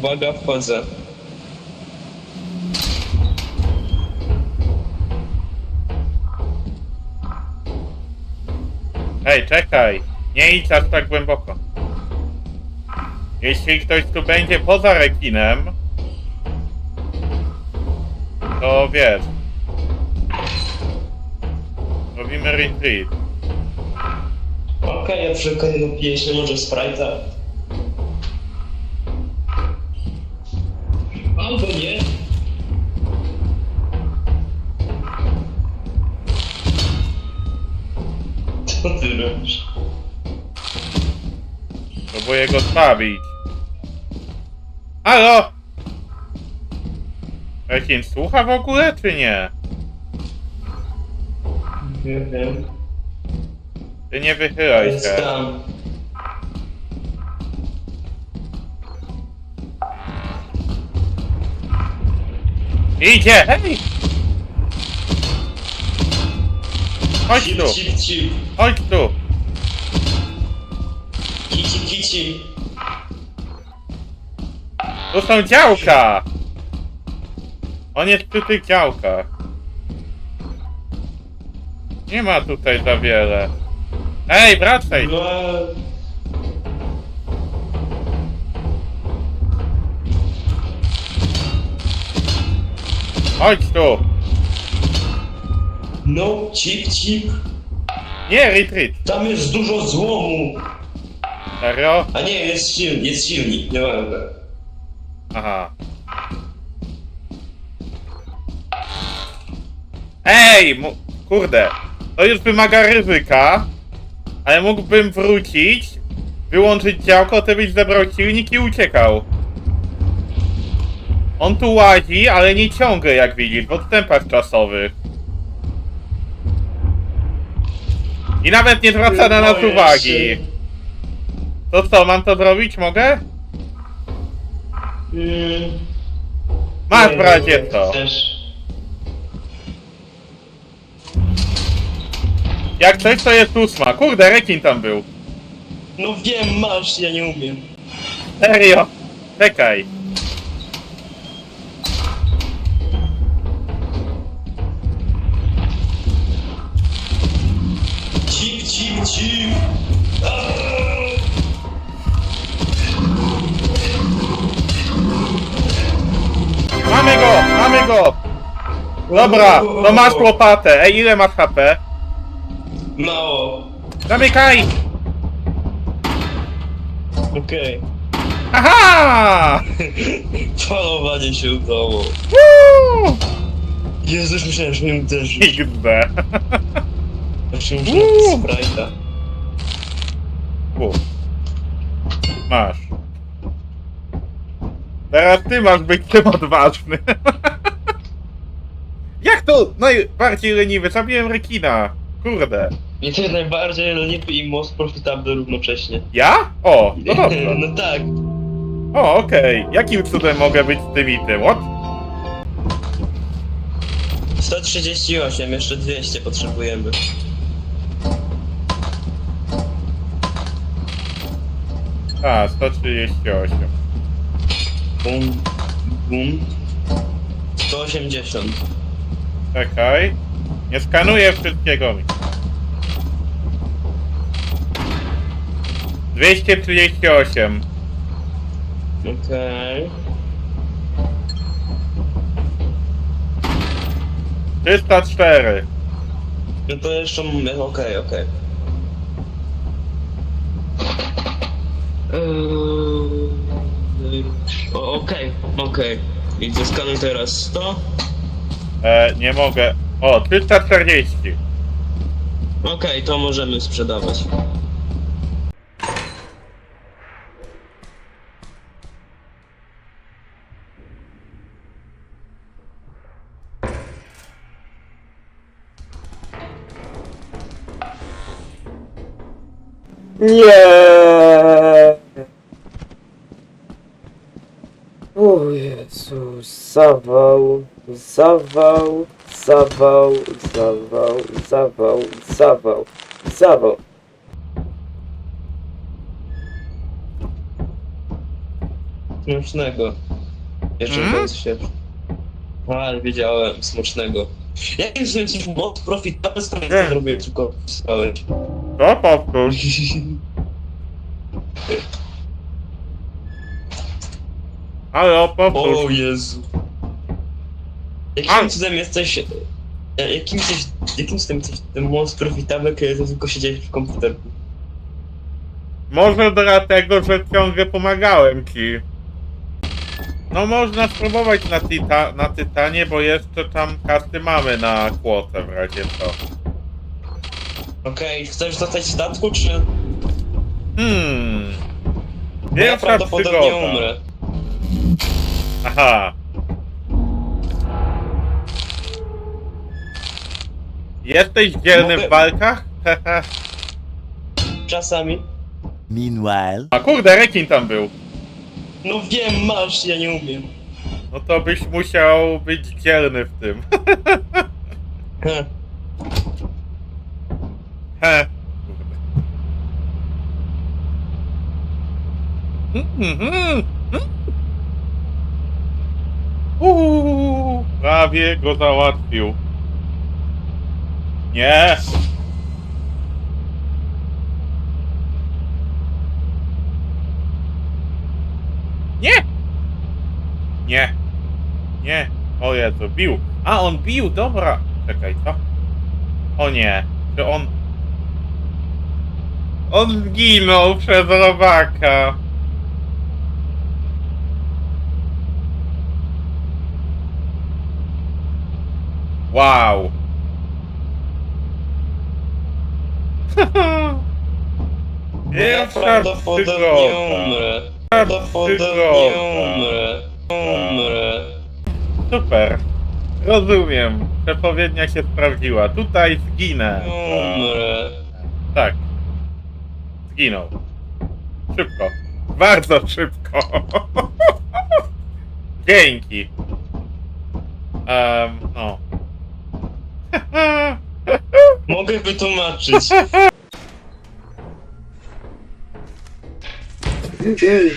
Uwaga, wchodzę. Ej, czekaj! Nie idź aż tak głęboko. Jeśli ktoś tu będzie poza rekinem, to wiesz. Robimy retreat. Okej, ja przy okazji napiję się może Sprite'a. Albo nie. Co ty robisz? Próbuję go stawić. Halo! Rekin słucha w ogóle, czy nie? Nie wiem. Ty nie wychylaj Jest się. tam. Idzie, hej! Chodź Cip, tu, cip, cip. chodź tu. Kici, kici. Tu są działka! On jest przy tych działkach. Nie ma tutaj za wiele. Ej, wracaj! Chodź tu! no, cip, cip. Nie, retreat! Tam jest dużo złomu. Serio? A nie, jest silnik, jest silnik, nie mogę. Aha. Ej! Mu kurde! To już wymaga ryzyka, ale mógłbym wrócić, wyłączyć działko, ty byś zebrał silnik i uciekał. On tu łazi, ale nie ciągle, jak widzisz, w odstępach czasowych. I nawet nie zwraca na nas Boję uwagi. się. To co, mam to zrobić? Mogę? Mm, Masz w razie co. Chcesz. Jak coś, to jest ósma. Kurde, rekin tam był. No wiem, masz, ja nie umiem. Serio? Czekaj. Dobra, to masz łopatę. Ej, ile masz HP? Mało. Zamykaj! Okej. Aha! Falowanie się udało. Woo! Jezus, myślałem, że mnie uderzy. XD. Znaczy, Uuu. muszę Sprite'a. U. Masz. Teraz ty masz być tym odważny. Jak to? Najbardziej leniwy, zabiłem rekina. Kurde. Nie to jest najbardziej leniwy i most profitable równocześnie. Ja? O, no dobrze. no tak. O, okej. Jakim cudem mogę być z tym i tym? What? 138, jeszcze 200 potrzebujemy. A, 138. Bum, bum. 180. Czekaj. Nie skanuję wszystkiego. 238. Okej. 304. No to jeszcze mówię, okej, okej. Eee, Okej, okej. I zeskanuj teraz 100. E, nie mogę. O, 340. Okej, to możemy sprzedawać. Nie. O Jezus, zawał, zawał, zawał, zawał, zawał, zawał, zawał. Smacznego. Jeszcze mm? się. Ale wiedziałem, smacznego. Jakim złem ci mod profit, na pewno Nie. nie zrobię, tylko wstałeś. To powtórz. Halo, powtórz. O Jezu. Jakim cudem jesteś... e, Jakim jesteś... Jakim cudem jesteś ten most profitable, kiedy ty tylko siedziałeś w komputerku? Może dlatego, że ciągle pomagałem ci. No można spróbować na, tita, na Tytanie, bo jeszcze tam kasy mamy na kłotę w razie co. Okej, chcesz zostać w statku, czy... Hmm. Bo ja Pierwsza prawdopodobnie przygoda. umrę. Aha. Jesteś dzielny Mogę- w walkach? Czasami. Meanwhile, A kurde, rekin tam był. No wiem, masz, ja nie umiem. No to byś musiał być dzielny w tym. Heh. He. Kurde. Mhm. Uuu, prawie go załatwił. Nie. Nie. Nie. Nie. O Jezu, bił. A, on bił, dobra. Czekaj, co? O nie. Czy on... On zginął przez robaka. Wow. Ja prawdopodobnie umrę. Prawdopodobnie umrę. Umrę. Super. Rozumiem. Przepowiednia się sprawdziła. Tutaj zginę. Umrę. Tak. Zginął. Szybko. Bardzo szybko. Dzięki. Um, no. Mogę wytłumaczyć. Okej.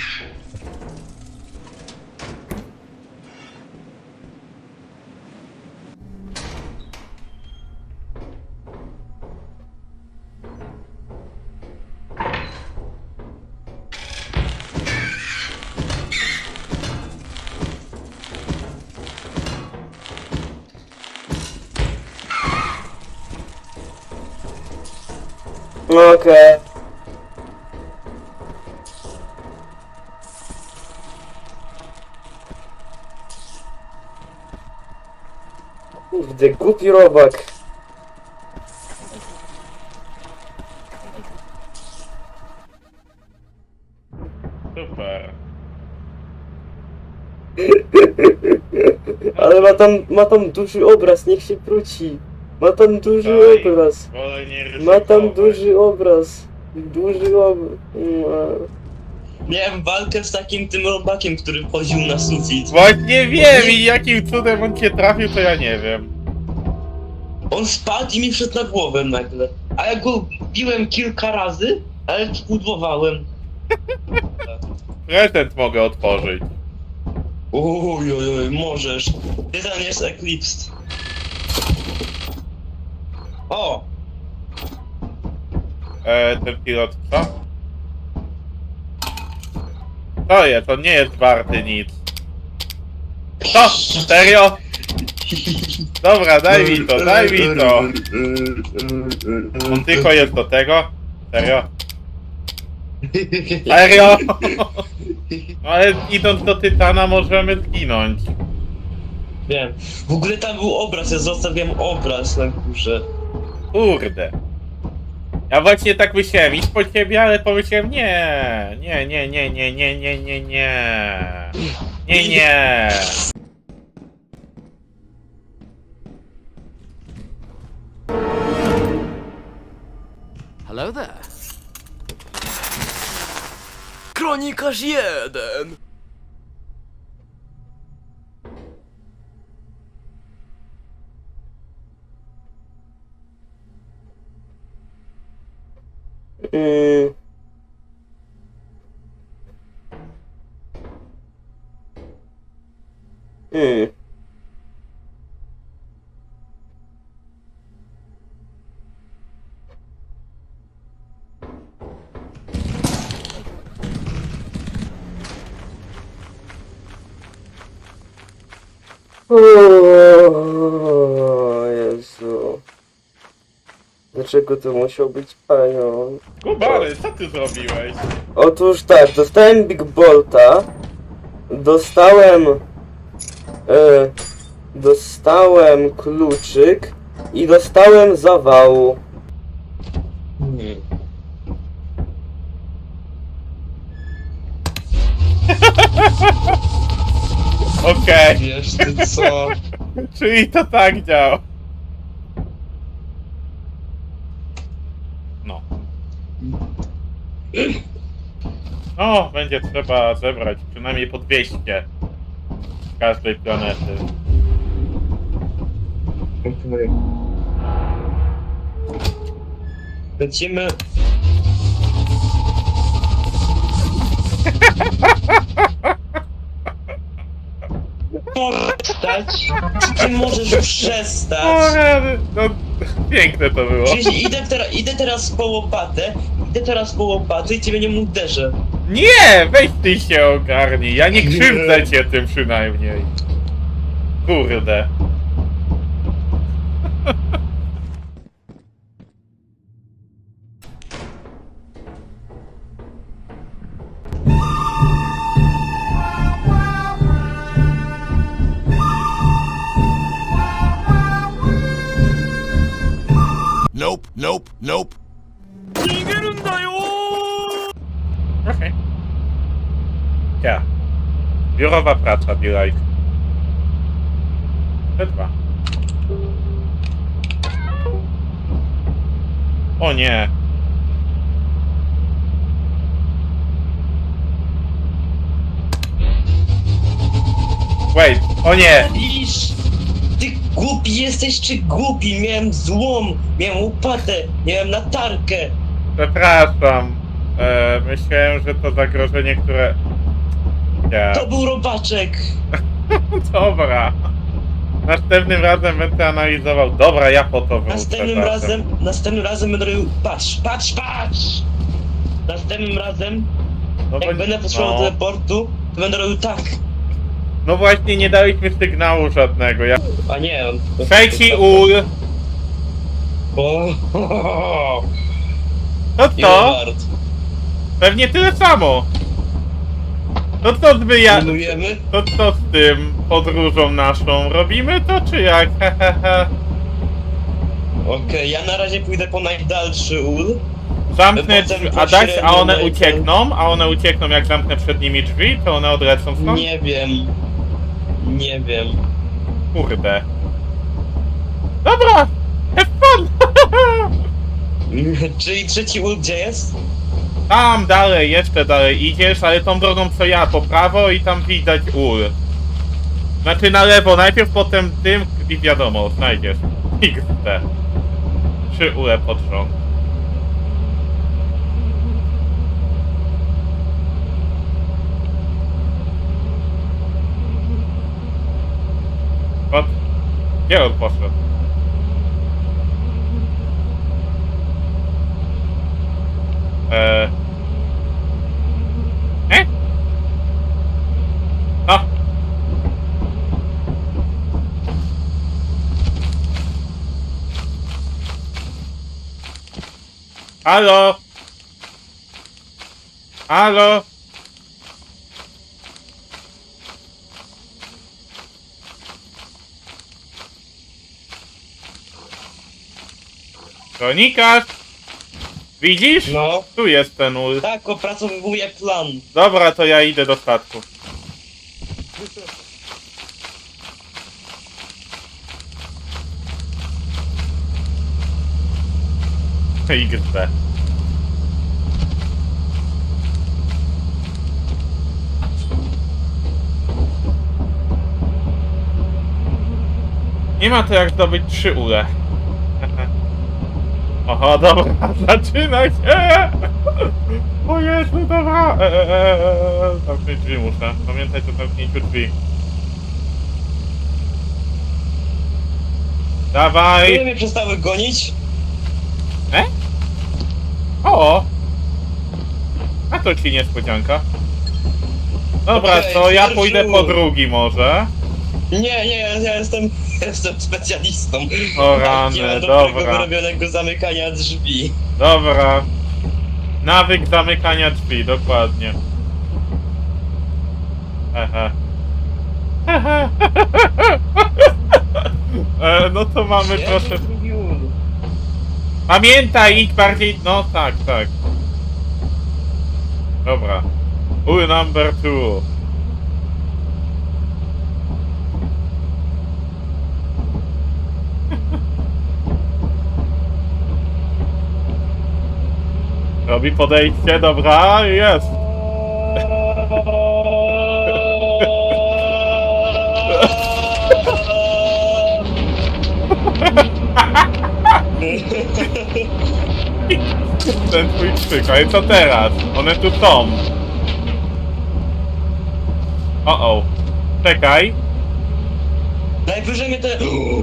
Kurde, głupi robak. Super. Ale ma tam, ma tam duży obraz, niech się wróci. Ma tam duży Oj. obraz. Wolę nie Ma tam duży obraz. Duży obraz. Miałem walkę z takim tym robakiem, który wchodził na sufit. Właśnie wiem i jakim cudem on cię trafił, to ja nie wiem. On spadł i mi wszedł na głowę nagle. A ja go biłem kilka razy, ale spudłowałem. Prezent mogę otworzyć. Uj, możesz. Tytan jest Eclipsed. O! E, ten pilot co? To jest, on nie jest warty nic. Co? Serio? Dobra, daj mi to, daj mi to. On tylko jest do tego? Serio? Serio? Ale idąc do Tytana możemy zginąć. Wiem. W ogóle tam był obraz, ja zostawiam obraz na górze. Kurde. Ja właśnie tak myślałem, iść po ciebie, ale pomyślałem nie, nie, nie, nie, nie, nie, nie, nie, nie. Nie, nie. Hello there. Kronikarz jeden! Mm. O Jezu. Dlaczego to musiał być panion? Kubary, co ty zrobiłeś? Otóż tak, dostałem Big Bolta, dostałem, e, dostałem kluczyk i dostałem zawału. Hmm. Okej, Wiesz ty co? czyli to tak działa. No, będzie trzeba zebrać przynajmniej po 200 z każdej planety. Okej. Lecimy. Przestać? Czy ty możesz O, przestać? rany, no, piękne to było. Przecież idę, teraz, idę teraz po łopatę, idę teraz po łopatę i ciebie nie uderzę. Nie, weź ty się ogarnij, ja nie krzywdzę cię tym przynajmniej. Kurde. Biurowa praca, like. Te dwa. O nie. Wait, o nie! Ty głupi jesteś czy głupi? Miałem złom, miałem łopatę, miałem latarkę. Przepraszam. E, myślałem, że to zagrożenie, które... To był robaczek. Dobra. Następnym razem będę analizował. Dobra, ja po to wrócę. Następnym razem, następnym razem będę robił, patrz, patrz, patrz! Następnym razem, No, jak bo- będę potrzebował no. teleportu, to będę robił tak. no właśnie, nie daliśmy sygnału żadnego. Ja... A nie, on... Trzeci ul. O, To co? Joward. Pewnie tyle samo. To co by ja... Pilnujemy? To co z tym podróżą naszą? Robimy to czy jak? Okej, ja na razie pójdę po najdalszy ul. Zamknę Potem drzwi, a dać, a one uciekną? A one uciekną jak zamknę przed nimi drzwi? To one odlecą stąd? Nie wiem. Nie wiem. Kurde. Dobra! Have fun! Czyli trzeci ul gdzie jest? Tam dalej, jeszcze dalej idziesz, ale tą drogą co ja, po prawo i tam widać ul. Znaczy na lewo najpierw, potem tym i wiadomo, znajdziesz. XT. Trzy ule pod rząd. Pod... Gdzie on poszedł? Eee... E? O! Halo? Halo? Kronikarz? Widzisz? No. Tu jest ten ul. Tak, opracowuję plan. Dobra, to ja idę do statku. XD. Nie ma to jak zdobyć trzy ule. Oho, dobra, zaczyna się! O Jezu, dobra! Eee, drzwi muszę. Pamiętajcie o zamknięciu drzwi. Dawaj! mnie przestały gonić? O! A to ci niespodzianka. Dobra, Okej, to ja pójdę po drugi może. Nie, nie, ja jestem, jestem specjalistą. O nie rany, dobrego dobra. wyrobionego zamykania drzwi. Dobra. Nawyk zamykania drzwi, dokładnie. Hehe. Hehe. e, no to mamy Nie, proszę. Pamiętaj, idź bardziej. No tak, tak. Dobra. Ul number two. Robi podejście, dobra, jest. Ten twój krzyk, ale co teraz? One tu są. O o. Czekaj. Najwyżej mnie te...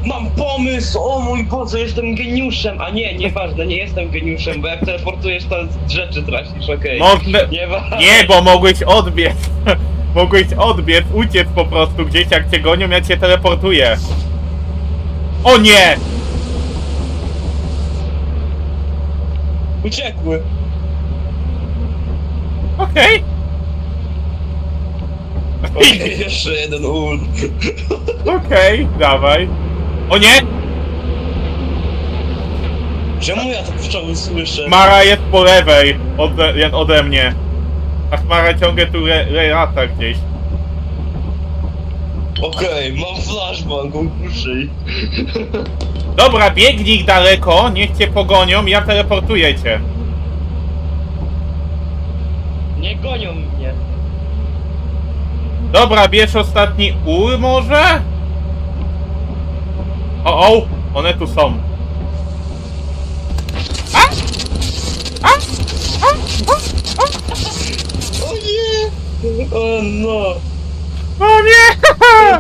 Mam pomysł! O mój Boże, jestem geniuszem! A nie, nieważne, nie jestem geniuszem, bo jak teleportujesz, to rzeczy tracisz, okej. Można... Nieważne. Nie, bo mogłeś odbiec. Mogłeś odbiec, uciec po prostu gdzieś jak cię gonią, ja cię teleportuję. O nie! Uciekły. Okej. Okej, jeszcze jeden ul. Okej, dawaj. O nie! Czemu ja te pszczoły słyszę? Mara jest po lewej ode, ode mnie. A Mara ciągle tu lata gdzieś. Okej, mam flashbang, ogłuszy. Dobra, biegnij daleko, niech cię pogonią, ja teleportuję cię. Nie gonią mnie. Dobra, bierz ostatni ul może? O, o, one tu są. O nie! O no! O nie!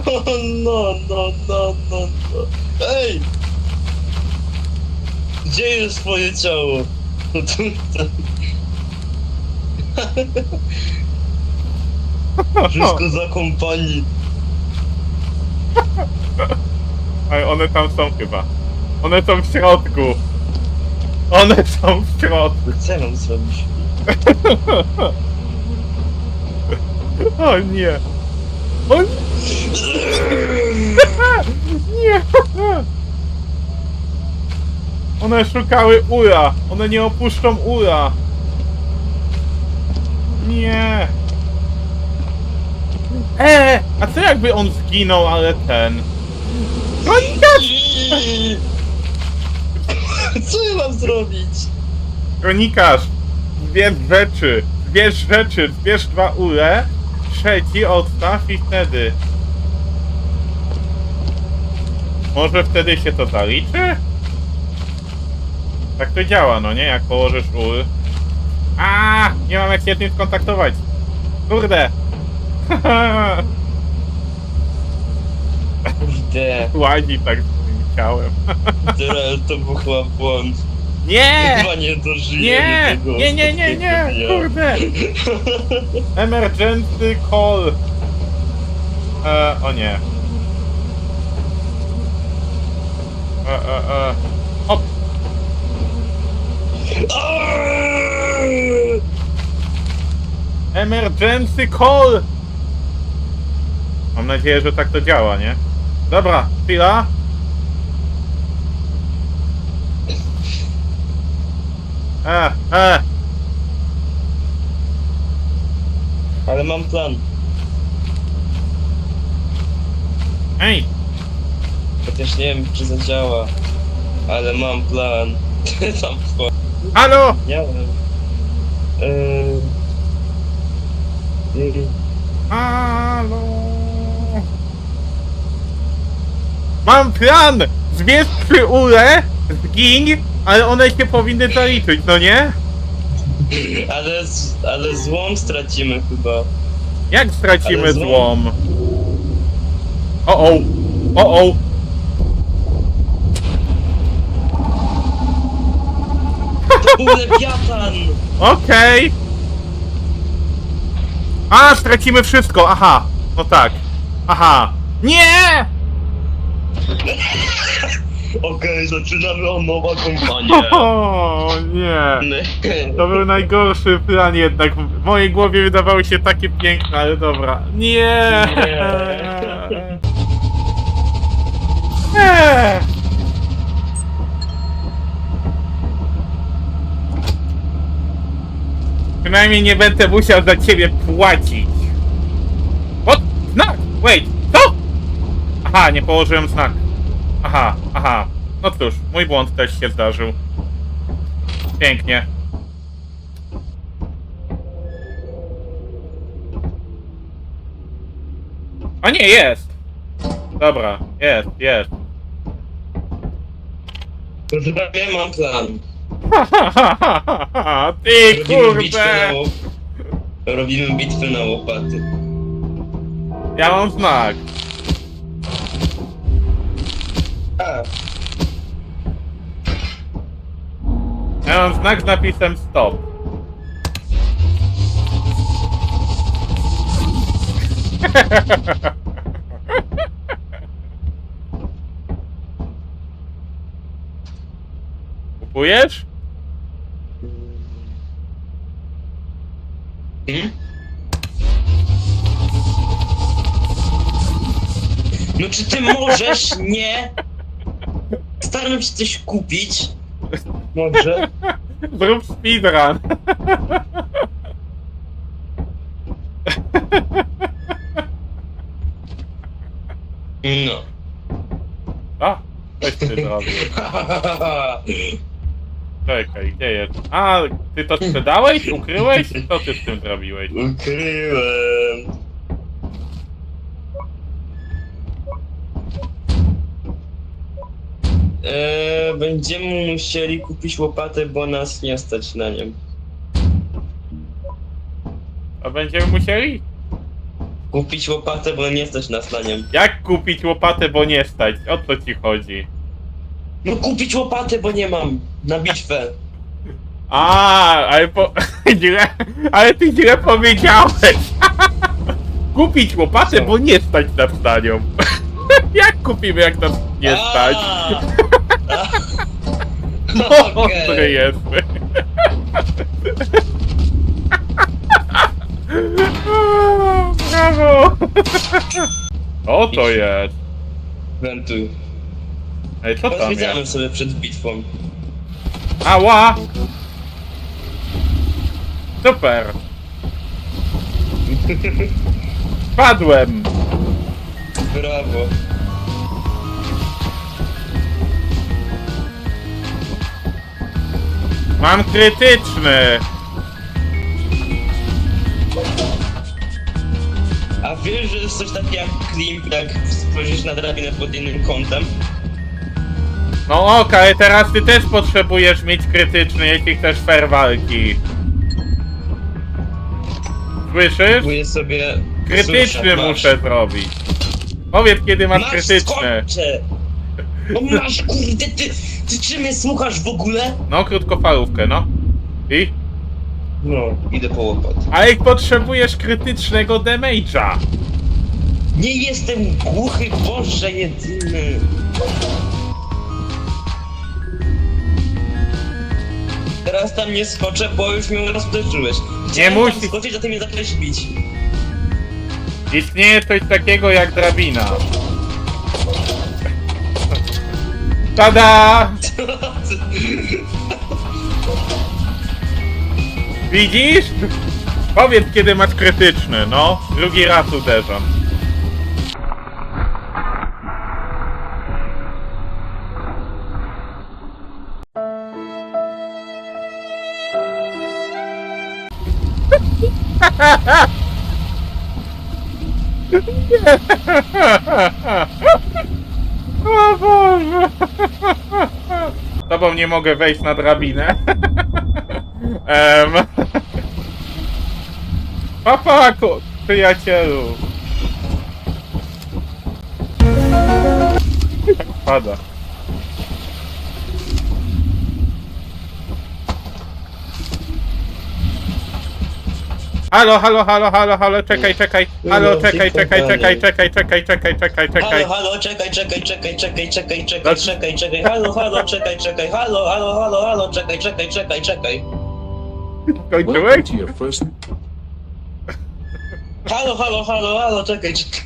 O no, no, no, no, no. Ej! Gdzie jest twoje ciało? Wszystko za kompanii. Ale one tam są chyba. One są w środku. One są w środku. Co mam zrobić? O nie. O nie. One szukały ura. One nie opuszczą ura. Nie. E, a co jakby on zginął, ale ten... Konika! Co ja mam zrobić? Kronikarz, zbierz rzeczy, zbierz rzeczy, zbierz dwa ule, trzeci odstaw i wtedy. Może wtedy się to zaliczy? Tak to działa, no nie? Jak położysz ul. A, nie mam jak się z tym skontaktować. Kurde. Kurde, Ładzi tak z moim ciałem. Tyrell, to był chyba błąd. Nie! Chyba nie dożyjemy Nie! tego Nie, nie, nie, nie! ostatniego dnia. Kurde! Emergency call! E, o nie. E, e, e. Hop! Aaaa! Emergency call! Mam nadzieję, że tak to działa, nie? Dobra, chwila. E, e! Ale mam plan. Ej! Chociaż nie wiem, czy zadziała. Ale mam plan. Tam wchodzi. Halo! Nie wiem. Yy... Halo! Mam plan! Zbierz trzy ule, zgin, ale one się powinny zaliczyć, no nie? Ale, z, ale złom stracimy chyba. Jak stracimy Ale złom. złom? O o! O o! To był lewiatan! Okej! A, stracimy wszystko, aha! No tak. Aha. Nie! Okej, zaczynamy o nowa kompania. O nie! To był najgorszy plan jednak. W mojej głowie wydawały się takie piękne, ale dobra. Nie! Nie! Przynajmniej nie będę musiał za ciebie płacić. What? Znak! Wait! Co? Aha, nie położyłem znak. Aha, aha. No cóż, mój błąd też się zdarzył. Pięknie. A nie, jest! Dobra, jest, jest. Zrobię, mam plan. Ty Robimy bitwę na, kurde! łop... Robimy bitwę na łopaty. Ja mam znak. A, Ja mam znak z napisem stop. Kupujesz? No czy ty możesz nie... Staram się coś kupić. Może? Zrób speedrun. No. A, coś ty zrobił. Czekaj, gdzie jest? A, ty to sprzedałeś? Ukryłeś? Co ty z tym zrobiłeś? Ukryłem. Eee, będziemy musieli kupić łopatę, bo nas nie stać na nią. A będziemy musieli? Kupić łopatę, bo nie stać nas na nią. Jak kupić łopatę, bo nie stać? O co ci chodzi? No kupić łopatę, bo nie mam. Na bitwę. A, ale po... źle, ale ty źle powiedziałeś. Kupić łopatę, Co? bo nie stać na nią. Jak kupimy, jak nas nie stać? A! Mądry Okej. jesteś. Brawo! O to jest. Wentuj. Ej, co tam jest? Sobie przed bitwą. Ała! Super! Padłem! Brawo. Mam krytyczny! A wiesz, że jest coś takiego jak klimp, jak spojrzysz na drabinę pod innym kątem? No ok, ale teraz ty też potrzebujesz mieć krytyczny, jeśli chcesz fair walki. Słyszysz? Próbuję sobie... Krytyczny Słyszę, muszę zrobić. Powiedz kiedy masz Masz krytyczny. skończę! No masz kurde, ty, ty czy mnie słuchasz w ogóle? No, krótkofalówkę, no. I? No, idę po łopatę. Ale potrzebujesz krytycznego damage'a. Nie jestem głuchy, Boże jedyny. Teraz tam nie skoczę, bo już mnie rozproszyłeś. Chciałem tam skoczyć, a ty mnie zacząłeś bić. Istnieje coś takiego jak drabina. Tada! Widzisz? Powiedz kiedy masz krytyczny, no. Drugi raz uderzam. O Boże! Tobą nie mogę wejść na drabinę. Em. Papa, ko- przyjacielu. Pada. Halo, halo, halo, halo, halo, czekaj, czekaj, halo, No, czekaj, czekaj, czekaj, czekaj, czekaj, czekaj, czekaj, czekaj. Halo, halo, czekaj, czekaj, czekaj, czekaj, czekaj, czekaj, No. czekaj, czekaj, halo, halo, czekaj, czekaj, halo, halo, halo, halo, czekaj, czekaj, czekaj, czekaj. Skończyłeś? Welcome to your first Halo, halo, halo, halo, czekaj, czekaj.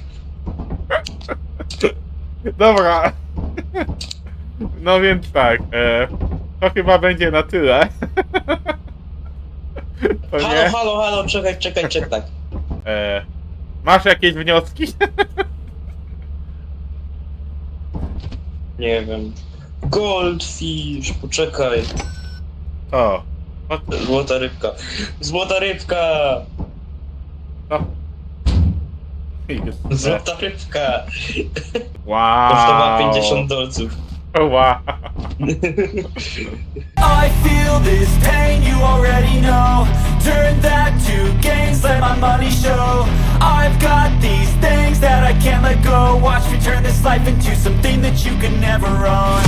Dobra. No więc tak, e, to chyba będzie na tyle. To Halo, nie? halo, halo, czekaj, czekaj, czekaj. E, masz jakieś wnioski? Nie wiem. Goldfish, poczekaj. O. Złota rybka. Złota rybka! to. Złota rybka! Wow. Kosztowała 50 dolców. Oh wow. I feel this pain, you already know. Turn that to let my money show. I've got these things that I can't let go. Watch me turn this life into something that you can never own.